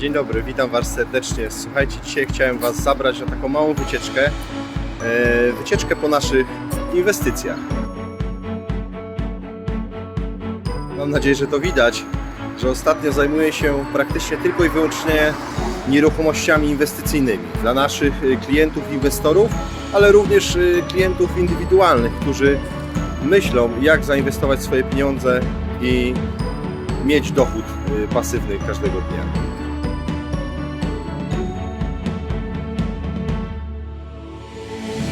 Dzień dobry, witam Was serdecznie. Słuchajcie, dzisiaj chciałem Was zabrać na taką małą wycieczkę. e, Wycieczkę po naszych inwestycjach. Mam nadzieję, że to widać, że ostatnio zajmuję się praktycznie tylko i wyłącznie nieruchomościami inwestycyjnymi dla naszych e, klientów, inwestorów, ale również e, klientów indywidualnych, którzy myślą, jak zainwestować swoje pieniądze i mieć dochód pasywny każdego dnia.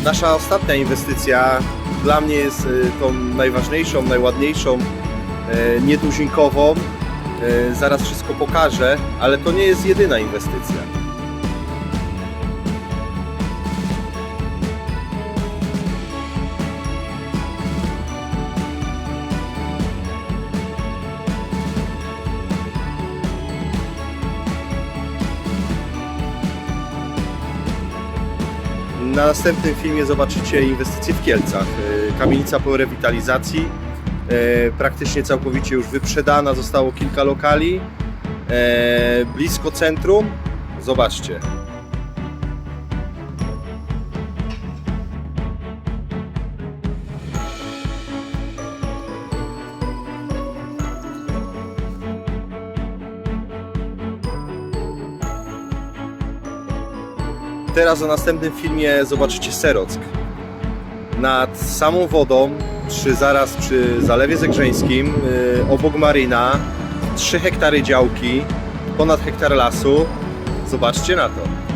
Nasza ostatnia inwestycja dla mnie jest y, tą najważniejszą, najładniejszą, y, nietuzinkową. Y, Zaraz wszystko pokażę, ale to nie jest jedyna inwestycja. Na następnym filmie zobaczycie inwestycje w Kielcach. Y, Kamienica po rewitalizacji, y, praktycznie całkowicie już wyprzedana, zostało kilka lokali. y, Blisko centrum. Zobaczcie. Teraz na następnym filmie zobaczycie Serock. Nad samą wodą, czy zaraz przy Zalewie Zegrzeńskim, yy, obok maryna, 3 hektary działki, ponad hektar lasu. Zobaczcie na to.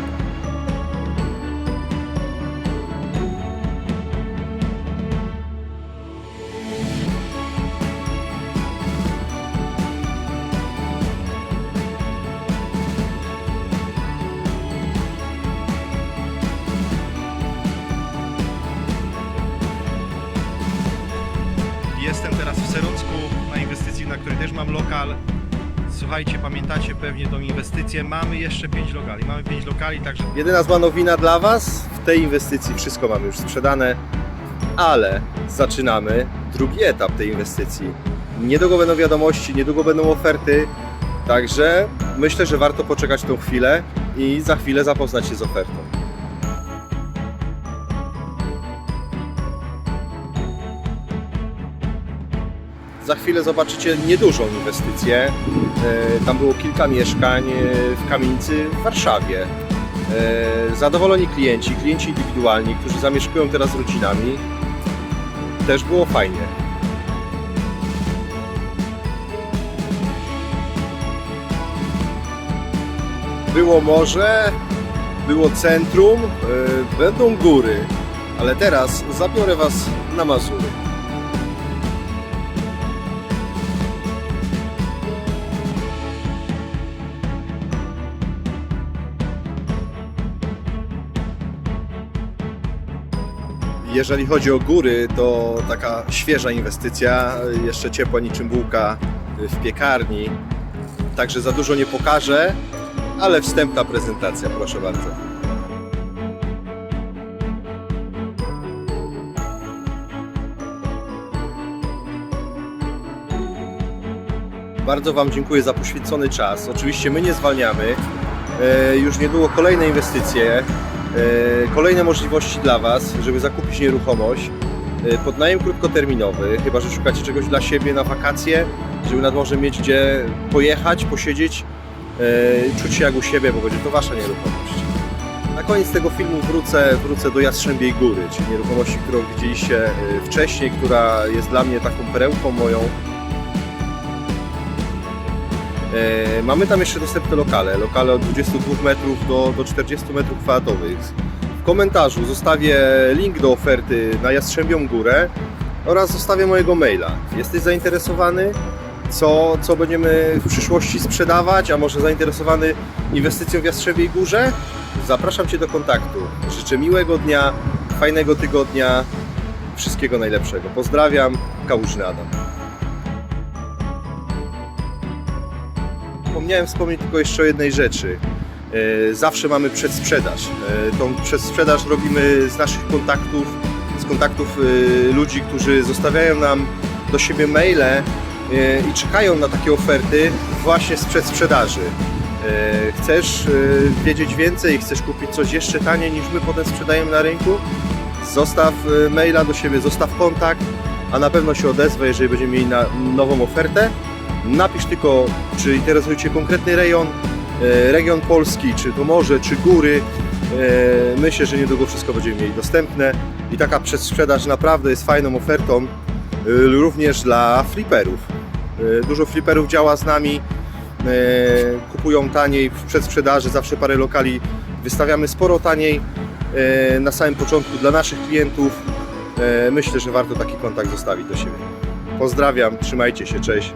Na której też mam lokal. Słuchajcie, pamiętacie pewnie tą inwestycję. Mamy jeszcze 5 lokali. Mamy 5 lokali, także. Jedyna zła nowina dla Was. W tej inwestycji wszystko mamy już sprzedane, ale zaczynamy drugi etap tej inwestycji. Niedługo będą wiadomości, niedługo będą oferty. Także myślę, że warto poczekać tą chwilę i za chwilę zapoznać się z ofertą. Za chwilę zobaczycie niedużą inwestycję. E, Tam było kilka mieszkań e, w kamienicy w Warszawie. E, Zadowoleni klienci, klienci indywidualni, którzy zamieszkują teraz z rodzinami. Też było fajnie. Było morze, było centrum, będą góry, ale teraz zabiorę Was na Mazury. Jeżeli chodzi o góry, to taka świeża inwestycja, jeszcze ciepła niczym bułka w piekarni. Także za dużo nie pokażę, ale wstępna prezentacja, proszę bardzo. Bardzo Wam dziękuję za poświęcony czas. Oczywiście my nie zwalniamy. E, Już niedługo kolejne inwestycje, kolejne możliwości dla Was, żeby zakupić nieruchomość. E, Podnajem krótkoterminowy, chyba że szukacie czegoś dla siebie na wakacje, żeby nad morzem mieć gdzie pojechać, posiedzieć, e, czuć się jak u siebie, bo będzie to Wasza nieruchomość. Na koniec tego filmu wrócę, wrócę do Jastrzębiej Góry, czyli nieruchomości, którą widzieliście e, wcześniej, która jest dla mnie taką perełką moją. E, Mamy tam jeszcze dostępne lokale, lokale od 22 metrów do, do 40 metrów kwadratowych. W komentarzu zostawię link do oferty na Jastrzębią Górę oraz zostawię mojego maila. Jesteś zainteresowany? Co, co będziemy w przyszłości sprzedawać, a może zainteresowany inwestycją w Jastrzębiej Górze? Zapraszam Cię do kontaktu. Życzę miłego dnia, fajnego tygodnia, wszystkiego najlepszego. Pozdrawiam, Kałużny Adam. Zapomniałem wspomnieć tylko jeszcze o jednej rzeczy. E, Zawsze mamy przedsprzedaż. E, Tą przedsprzedaż robimy z naszych kontaktów, z kontaktów e, ludzi, którzy zostawiają nam do siebie maile i czekają na takie oferty właśnie z przedsprzedaży. Chcesz wiedzieć więcej, chcesz kupić coś jeszcze taniej niż my potem sprzedajemy na rynku? Zostaw maila do siebie, zostaw kontakt, a na pewno się odezwę, jeżeli będziemy mieli nową ofertę. Napisz tylko, czy interesuje Cię konkretny rejon, e, region Polski, czy to morze, czy góry. E, Myślę, że niedługo wszystko będziemy mieli dostępne i taka przedsprzedaż naprawdę jest fajną ofertą e, również dla fliperów. Dużo fliperów działa z nami, kupują taniej w przedsprzedaży, zawsze parę lokali wystawiamy sporo taniej na samym początku dla naszych klientów. Myślę, że warto taki kontakt zostawić do siebie. Pozdrawiam, trzymajcie się, cześć.